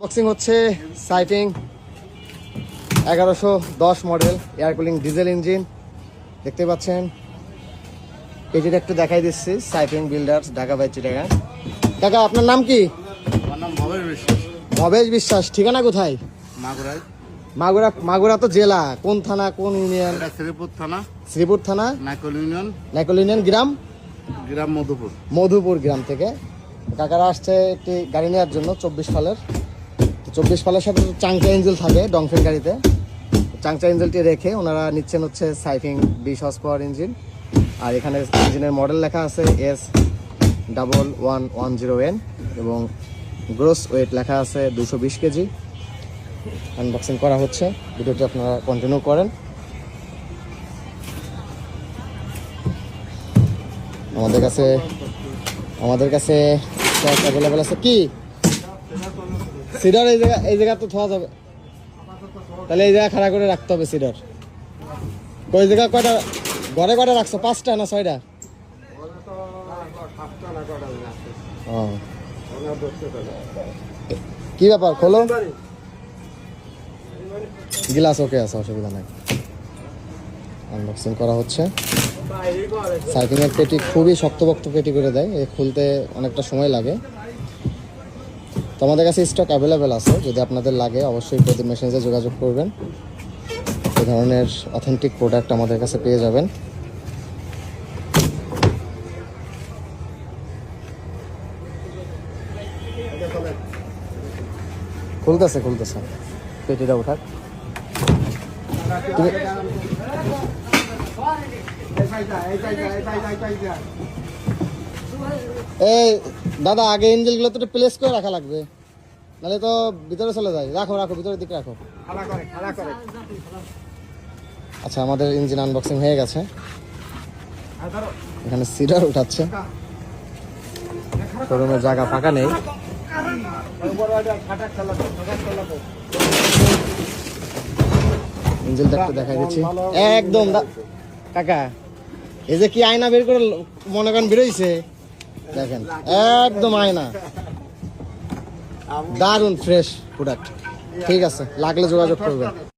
Unboxing হচ্ছে সাইটিং এগারোশো দশ model air cooling diesel engine দেখতে পাচ্ছেন? এটির একটু দেখাই দিচ্ছি সাইটিং বিল্ডার্স ঢাকা বাই চিটাগা। কাকা আপনার নাম কি? ভবেশ বিশ্বাস। ঠিকানা কোথায়? মাগুরাই মাগুরা মাগুরা তো জেলা। কোন থানা কোন ইউনিয়ন শ্রীপুর থানা। শ্রীপুর থানা? নাইকল ইউনিয়ন নাইকল ইউনিয়ন গ্রাম? গ্রাম মধুপুর। মধুপুর গ্রাম থেকে। কাকারা আসছে একটি গাড়ি নেওয়ার জন্য চব্বিশ ফালের তো চব্বিশ ফালের সাথে চাংচা ইঞ্জিল থাকে ডংফেন গাড়িতে। চাংচা ইঞ্জিলটি রেখে ওনারা নিচ্ছেন হচ্ছে সাইফিং বিশ হর্স পাওয়ার ইঞ্জিন আর এখানে ইঞ্জিনের মডেল লেখা আছে S double one one zero N এবং গ্রোস ওয়েট লেখা আছে দুশো বিশ কেজি। আনবক্সিং করা হচ্ছে, ভিডিওটি আপনারা কন্টিনিউ করেন। আমাদের কাছে আমাদের কাছে অ্যাভেলেবেল আছে কি? সিডার এই জায়গা এই জায়গা তো থোয়া যাবে। তাহলে এই জায়গা খাড়া করে রাখতে হবে সিডার। ওই জায়গা কয়টা? ঘরে কয়টা রাখছো? পাঁচটা না ছয়টা। কি ব্যাপার? খোলো। গিলাস ওকে আছে, অসুবিধা নাই। আনবক্সিং করা হচ্ছে। সাইকেলের পেটি খুবই শক্তপোক্ত পেটি করে দেয়। এ খুলতে অনেকটা সময় লাগে। তো আমাদের কাছে স্টক অ্যাভেলেবেল আছে, যদি আপনাদের লাগে, অবশ্যই প্রতি মেশিনে যোগাযোগ করবেন। এই ধরনের অথেন্টিক প্রোডাক্ট আমাদের কাছে পেয়ে যাবেন। খুলতেছে খুলতেছে। পেটিটা তুমি এই দাদা আগে এঞ্জেলগুলো তো প্লেস করে রাখা লাগবে। নাহলে তো ভিতরে চলে যায়। রাখো রাখো ভিতরের দিকে রাখো। আচ্ছা আমাদের ইঞ্জিন আনবক্সিং হয়ে গেছে। এখানে সিডার উঠাচ্ছে। শোরুমের জায়গা ফাঁকা নেই। ইঞ্জিনটা একটু দেখাই দিচ্ছি। একদম কাকা এই যে কি আয়না বের করে মনে করেন বেরোইছে। দেখেন একদম আয়না। দারুণ ফ্রেশ প্রোডাক্ট ঠিক আছে লাগলে যোগাযোগ করবেন।